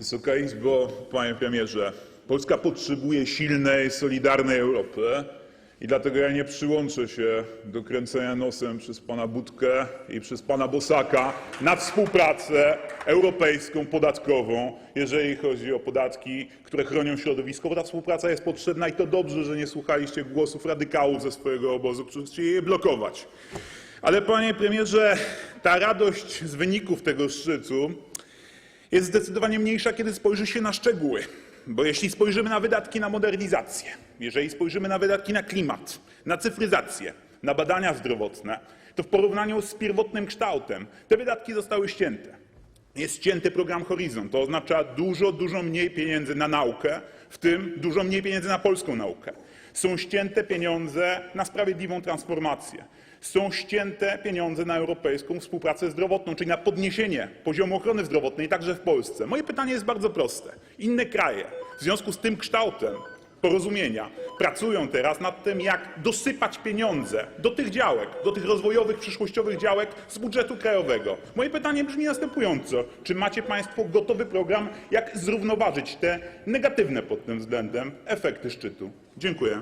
Wysoka Izbo, panie premierze, Polska potrzebuje silnej, solidarnej Europy i dlatego ja nie przyłączę się do kręcenia nosem przez pana Budkę i przez pana Bosaka na współpracę europejską, podatkową, jeżeli chodzi o podatki, które chronią środowisko, bo ta współpraca jest potrzebna i to dobrze, że nie słuchaliście głosów radykałów ze swojego obozu, którzy chcieli je blokować. Ale panie premierze, ta radość z wyników tego szczytu jest zdecydowanie mniejsza, kiedy spojrzy się na szczegóły. Bo jeśli spojrzymy na wydatki na modernizację, jeżeli spojrzymy na wydatki na klimat, na cyfryzację, na badania zdrowotne, to w porównaniu z pierwotnym kształtem te wydatki zostały ścięte. Jest ścięty program Horizon. To oznacza dużo, dużo mniej pieniędzy na naukę, w tym dużo mniej pieniędzy na polską naukę. Są ścięte pieniądze na sprawiedliwą transformację. Są ścięte pieniądze na europejską współpracę zdrowotną, czyli na podniesienie poziomu ochrony zdrowotnej także w Polsce. Moje pytanie jest bardzo proste. Inne kraje w związku z tym kształtem porozumienia pracują teraz nad tym, jak dosypać pieniądze do tych działek, do tych rozwojowych, przyszłościowych działek z budżetu krajowego. Moje pytanie brzmi następująco. Czy macie Państwo gotowy program, jak zrównoważyć te negatywne pod tym względem efekty szczytu? Dziękuję.